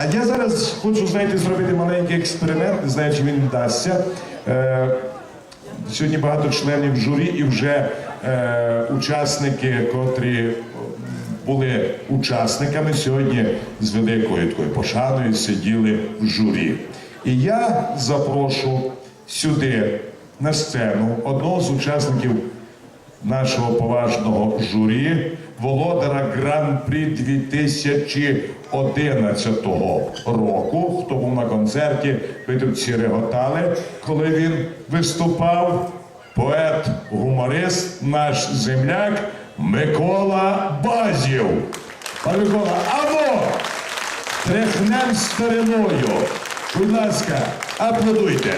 А я зараз хочу, знаєте, зробити маленький експеримент, не знаю, чи він вдасться. Е, сьогодні багато членів журі і вже е, учасники, котрі були учасниками, сьогодні з великою такою пошаною сиділи в журі. І я запрошу сюди на сцену одного з учасників нашого поважного журі, володара Гран-прі 2011 року. Хто був на концерті, ви тут всі реготали, коли він виступав. Поет, гуморист, наш земляк Микола Базів. Пане Микола, або тряхнем стариною. Будь ласка, аплодуйте.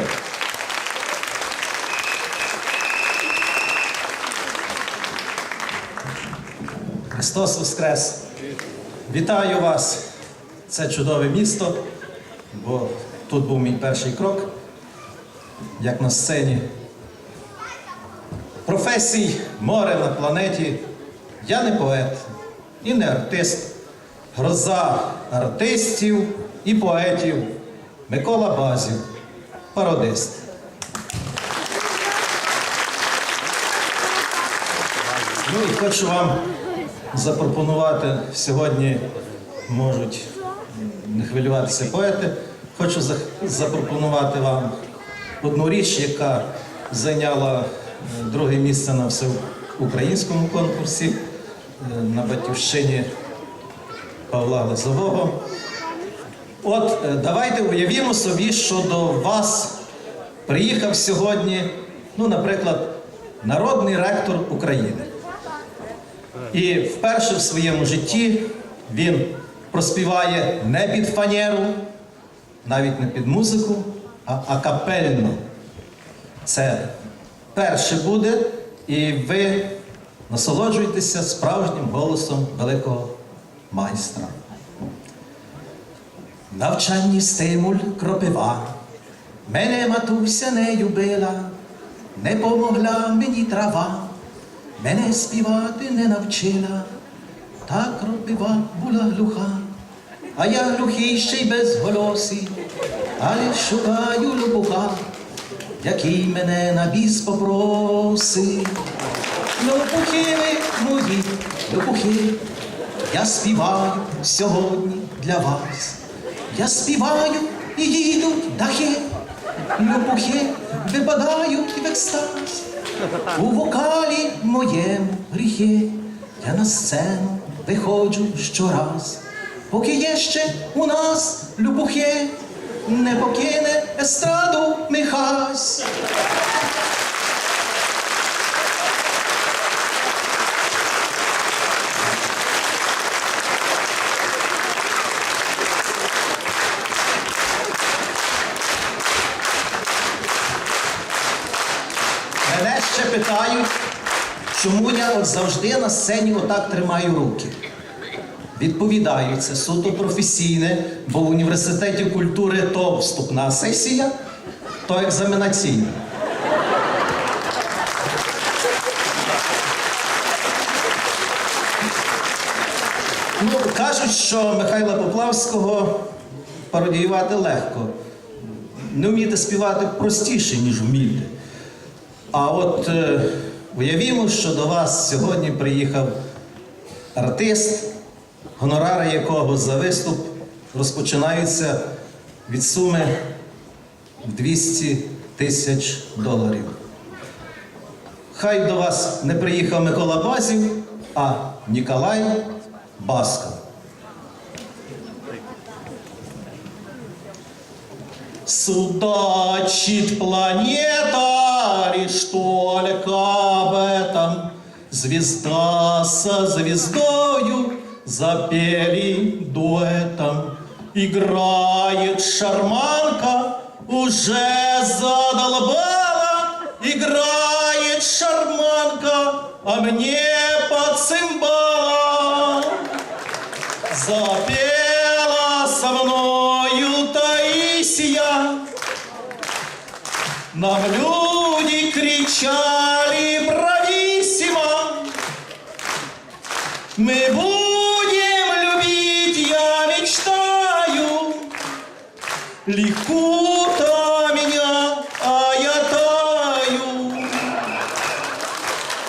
Христос Воскрес! Вітаю вас! Це чудове місто, бо тут був мій перший крок, як на сцені. Професій море на планеті. Я не поет і не артист. Гроза артистів і поетів Микола Базів, пародист. Ну і хочу вам запропонувати сьогодні можуть не хвилюватися поети. Хочу запропонувати вам одну річ, яка зайняла е, друге місце на всеукраїнському конкурсі е, на батьківщині Павла Лозового. От е, давайте уявімо собі, що до вас приїхав сьогодні, ну, наприклад, народний ректор України. І вперше в своєму житті він проспіває не під фанеру, навіть не під музику, а акапельно. Це перше буде, і ви насолоджуєтеся справжнім голосом великого майстра. Навчанні стимуль кропива. Мене матуся не любила, не помогла мені трава. Мене співати не навчила, так кропива була глуха, а я глухий ще й безголосий, але шукаю лопуха, який мене на біс попросив. Лопухи ви мої, лопухи, я співаю сьогодні для вас. Я співаю і їдуть дахи, лопухи випадають в екстаз. У вокалі моєму гріхи я на сцену виходжу щораз, поки є ще у нас любухи, не покине естраду Михась. Мене ще питають, чому я от завжди на сцені отак тримаю руки. Відповідаю, це суто професійне, бо в університеті культури то вступна сесія, то екзаменаційна. Ну, кажуть, що Михайла Поплавського пародіювати легко. Не вміти співати простіше, ніж вміти. А от е, уявімо, що до вас сьогодні приїхав артист, гонорари якого за виступ розпочинаються від суми 200 тисяч доларів. Хай до вас не приїхав Микола Базів, а Ніколай Басков. Судачит планета лишь только об этом. Звезда со звездою запели дуэтом. Играет шарманка, уже задолбала. Играет шарманка, а мне под цимбала. Запела со мною Таисия. Нам кричали брависсимо. Мы будем любить, я мечтаю, Ликута меня, а я таю.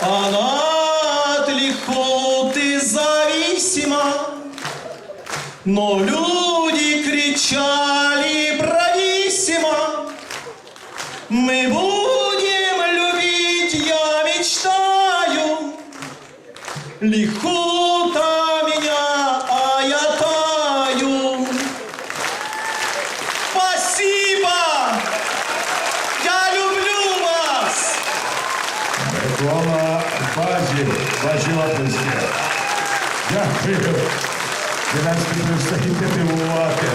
Она от лихоты зависима. Но люди кричали брависсимо. Мы будем Лихота меня, а я таю. Спасибо! Я люблю вас! Микола Базів, ваші оплески. Дякую. Ви нас не перестаєте дивувати.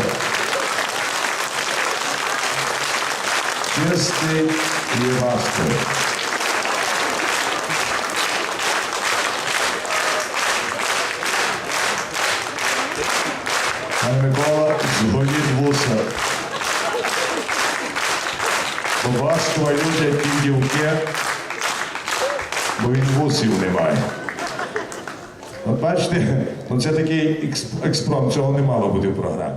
Чистий і ласковий. Микола, згоніть вуса. Бо важко люблять ті дівки, бо він вусів немає. От бачите, ну це такий експ- експромт, цього не мало бути в програмі.